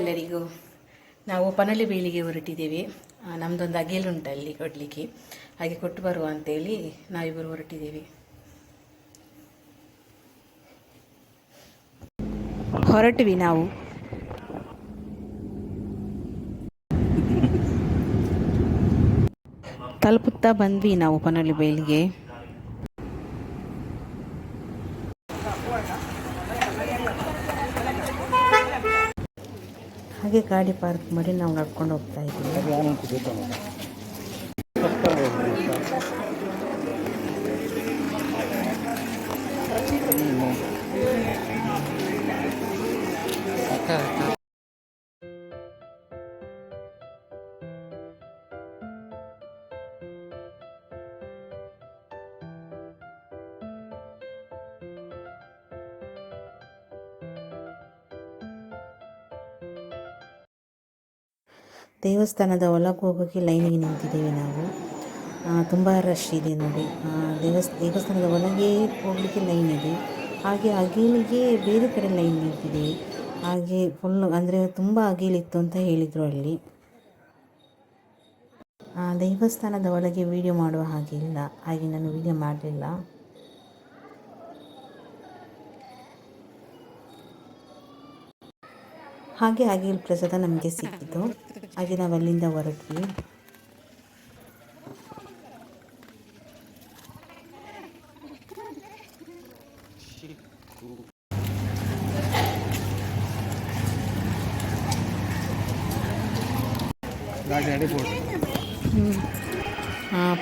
ಎಲ್ಲರಿಗೂ ನಾವು ಪನಲಿ ಬೇಲಿಗೆ ಹೊರಟಿದ್ದೇವೆ. ನಮ್ಮದೊಂದು ನಮ್ದೊಂದು ಅಗೇಲು ಉಂಟು ಅಲ್ಲಿ ಕೊಡಲಿಕ್ಕೆ. ಹಾಗೆ ಕೊಟ್ಟು ಬರುವ ಅಂತೇಳಿ ನಾವಿಬ್ಬರು ಹೊರಟಿದ್ದೇವೆ. ಹೊರಟಿವಿ ನಾವು. ತಲುಪುತ್ತಾ ಬಂದ್ವಿ ನಾವು ಪನಲಿ ಬೇಲಿಗೆ ಹಾಗೆ ಗಾಡಿ ಪಾರ್ಕ್ ಮಾಡಿ ನಾವು ನಡ್ಕೊಂಡು ಹೋಗ್ತಾ ಇದ್ದೀವಿ. ದೇವಸ್ಥಾನದ ಒಳಗೆ ಹೋಗೋಕ್ಕೆ ಲೈನಿಗೆ ನಿಂತಿದ್ದೇವೆ ನಾವು. ತುಂಬ ರಶ್ ಇದೆ ನೋಡಿ. ದೇವಸ್, ದೇವಸ್ಥಾನದ ಒಳಗೆ ಹೋಗಲಿಕ್ಕೆ ಲೈನ್ ಇದೆ. ಹಾಗೆ ಅಗೀಲಿಗೆ ಬೇರೆ ಕಡೆ ಲೈನ್ ನಿಂತಿದೆ. ಹಾಗೆ ಫುಲ್ ಅಂದರೆ ತುಂಬ ಅಗೇಲಿತ್ತು ಅಂತ ಹೇಳಿದರು ಅಲ್ಲಿ. ದೇವಸ್ಥಾನದ ಒಳಗೆ ವಿಡಿಯೋ ಮಾಡುವ ಹಾಗೆ ಇಲ್ಲ. ಹಾಗೆ ನಾನು ವೀಡಿಯೋ ಮಾಡಲಿಲ್ಲ. ಹಾಗೆ ಹಾಗೆ ಪ್ರಸಾದ ನಮಗೆ ಸಿಕ್ಕಿತು ಹಾಗೆ ನಾವು ಅಲ್ಲಿಂದ ಹೊರಟ್ವಿ.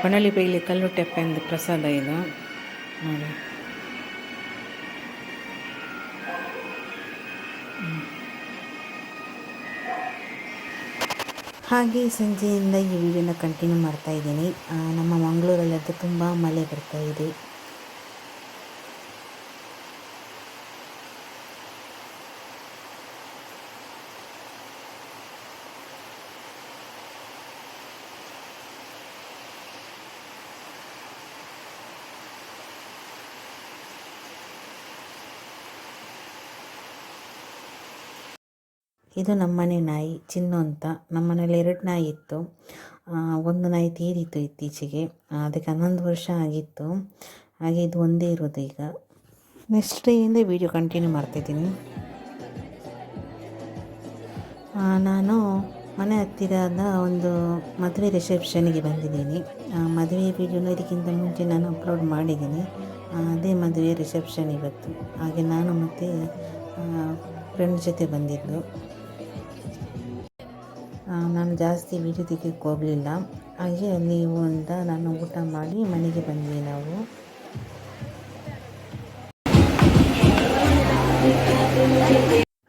ಪಣಲಿ ಬೈಲಿ ಕಲ್ಲು ಟೆಪ್ಪೆಂದು ಪ್ರಸಾದ ಇದು. ನೋಡಿ. ಹಾಗೆ ಸಂಜೆಯಿಂದ ಈ ವಿಡಿಯೋನ ಕಂಟಿನ್ಯೂ ಮಾಡ್ತಾ ಇದ್ದೀನಿ. ನಮ್ಮ ಮಂಗಳೂರಲ್ಲಂತೂ ತುಂಬ ಮಳೆ ಬರ್ತಾ ಇದೆ. ಇದು ನಮ್ಮನೆ ನಾಯಿ, ಚಿನ್ನು ಅಂತ. ನಮ್ಮನೇಲಿ ಎರಡು ನಾಯಿ ಇತ್ತು. ಒಂದು ನಾಯಿ ತೀರಿತ್ತು ಇತ್ತೀಚೆಗೆ. ಅದಕ್ಕೆ ಹನ್ನೊಂದು ವರ್ಷ ಆಗಿತ್ತು. ಹಾಗೆ ಇದು ಒಂದೇ ಇರೋದು ಈಗ. ನೆಕ್ಸ್ಟ್ ಡೇಯಿಂದ ವಿಡಿಯೋ ಕಂಟಿನ್ಯೂ ಮಾಡ್ತಿದ್ದೀನಿ. ನಾನು ಮನೆ ಹತ್ತಿರದ ಒಂದು ಮದುವೆ ರಿಸೆಪ್ಷನ್ಗೆ ಬಂದಿದ್ದೀನಿ. ಮದುವೆ ವೀಡಿಯೋನ ಇದಕ್ಕಿಂತ ಮುಂಚೆ ನಾನು ಅಪ್ಲೋಡ್ ಮಾಡಿದ್ದೀನಿ. ಅದೇ ಮದುವೆ ರಿಸೆಪ್ಷನ್ ಇವತ್ತು. ಹಾಗೆ ನಾನು ಮತ್ತು ಫ್ರೆಂಡ್ ಜೊತೆ ಬಂದಿದ್ದು. ನಾನು ಜಾಸ್ತಿ ವೀಡಿಯೋ ತೆಗಿಯೋಕ್ಕೆ ಹೋಗಲಿಲ್ಲ. ಹಾಗೆ ನೀವು ಅಂತ ನಾನು ಊಟ ಮಾಡಿ ಮನೆಗೆ ಬಂದ್ವಿ ನಾವು.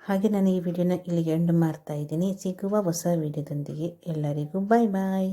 ಹಾಗೆ ನಾನು ಈ ವಿಡಿಯೋನ ಇಲ್ಲಿಗೆ ಎಂಡ್ ಮಾಡ್ತಾ ಇದ್ದೀನಿ. ಸಿಗುವ ಹೊಸ ವಿಡಿಯೋದೊಂದಿಗೆ ಎಲ್ಲರಿಗೂ ಬಾಯ್ ಬಾಯ್